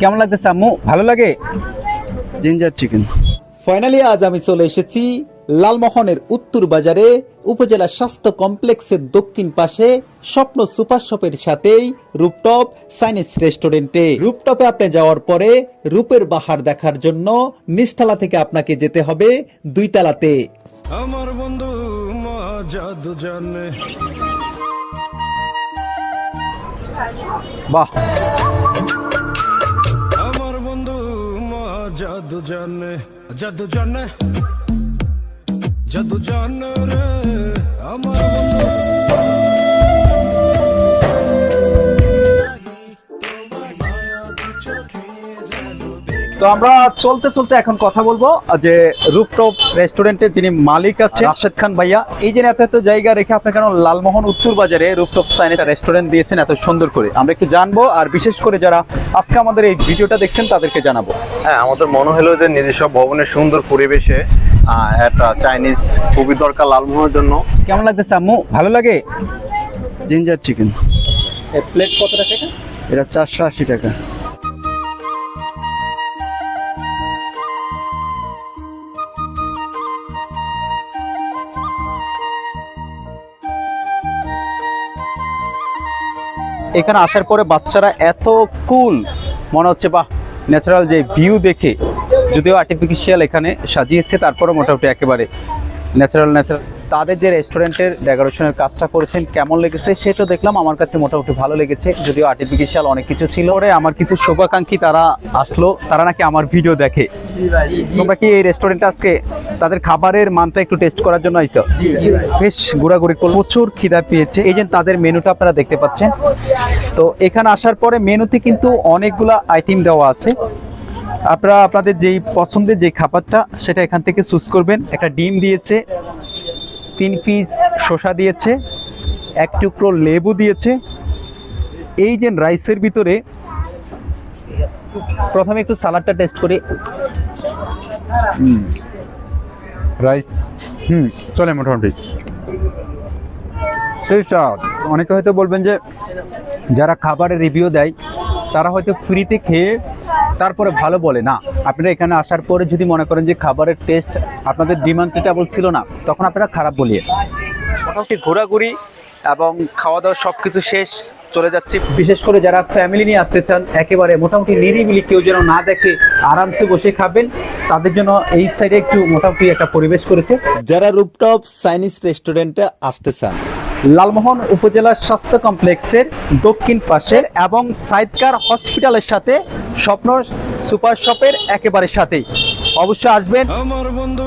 কেমন লাগতেছে আম্মু? ভালো লাগে? জিঞ্জার চিকেন ফাইনালি আজ আমি চলে এসেছি লালমোহনের উত্তর বাজারে উপজেলা স্বাস্থ্য কমপ্লেক্সের দক্ষিণ পাশে স্বপ্ন সুপার শপের সাথেই রূপটপ সাইনিস রেস্টুরেন্টে। রূপটপে আপনি যাওয়ার পরে রূপের বাহার দেখার জন্য নিচতলা থেকে আপনাকে যেতে হবে দুই তালাতে আমার বন্ধু মজা দুজনে বাহ। আমার বন্ধু মা জাদু জানে জাদু জানে জাদু জানে রে। আমার বন্ধু তো আমরা চলতে চলতে এখন কথা বলব যে রূপটপ রেস্টুরেন্টের যিনি মালিক আছে রাশেদ খান ভাইয়া এই যে এত এত জায়গা রেখে আপনি কেন লালমোহন উত্তর বাজারে রূপটপ সাইনিস রেস্টুরেন্ট দিয়েছেন এত সুন্দর করে? আমরা একটু জানব আর বিশেষ করে যারা আজকে আমাদের এই ভিডিওটা দেখছেন তাদেরকে জানাব। হ্যাঁ আমাদের মনে হলো যে নিজস্ব ভবনের সুন্দর পরিবেশে একটা চাইনিজ খুবই দরকার লালমোহনের জন্য। কেমন লাগতেছে আম্মু? ভালো লাগে? জিঞ্জার চিকেন প্লেট কত টাকা এটা? এটা চারশো আশি টাকা। এখানে আসার পরে বাচ্চারা এত কুল মনে হচ্ছে, বাহ ন্যাচারাল যে ভিউ দেখে, যদিও আর্টিফিশিয়াল এখানে সাজিয়েছে তারপরে মোটামুটি একেবারে ন্যাচারাল ন্যাচারাল তাদের যে রেস্টুরেন্টের ডেকোরেশনের কাজটা করেছেন কেমন লেগেছে সেটা দেখলাম। আমার কাছে মোটামুটি ভালো লেগেছে যদিও আর্টিফিশিয়াল অনেক কিছু ছিল। ওরে আমার কিছু শুভাকাঙ্ক্ষী তারা আসলো তারা নাকি আমার ভিডিও দেখে। তোমরা কি এই রেস্টুরেন্টে আজকে তাদের খাবারের মানটা একটু টেস্ট করার জন্য আইছো? বেশ ঘোরাঘুরি করল। প্রচুর খিদা পেয়েছে। এই যে তাদের মেনুটা আপনারা দেখতে পাচ্ছেন। তো এখানে আসার পরে মেনুতে কিন্তু অনেকগুলা আইটেম দেওয়া আছে। আপনারা আপনাদের যেই পছন্দের যে খাবারটা সেটা এখান থেকে চুজ করবেন। একটা ডিম দিয়েছে তিন পিস শসা দিয়েছে, এক টুকরো লেবু দিয়েছে। এই যে রাইসের ভিতরে প্রথমে একটু সালাডটা টেস্ট করি। রাইস। হুম, চলে মোটামুটি। সেই স্বাদ। অনেকে হয়তো বলবেন যে, যারা খাবারের রিভিউ দেয়, তারা হয়তো ফ্রিতে খেয়ে তারপরে ভালো বলে না আপনারা এখানে আসার পরে যদি মনে করেন যে খাবারের টেস্ট আপনাদের ডিমান্ড টেবল ছিল না তখন আপনারা খারাপ বলিয়ে মোটামুটি ঘোরাঘুরি এবং খাওয়া দাওয়া সব কিছু শেষ চলে যাচ্ছি। বিশেষ করে যারা ফ্যামিলি নিয়ে আসতে চান একেবারে মোটামুটি নিরিবিলি কেউ যেন না দেখে আরামসে বসে খাবেন তাদের জন্য এই সাইডে একটু মোটামুটি একটা পরিবেশ করেছে। যারা রূপটপ চাইনিজ রেস্টুরেন্টে আসতে চান লালমোহন উপজেলা স্বাস্থ্য কমপ্লেক্সের দক্ষিণ পাশের এবং সাইদকার হসপিটালের সাথে স্বপ্ন সুপার শপের একেবারে সাথেই। অবশ্যই আসবেন আমার বন্ধু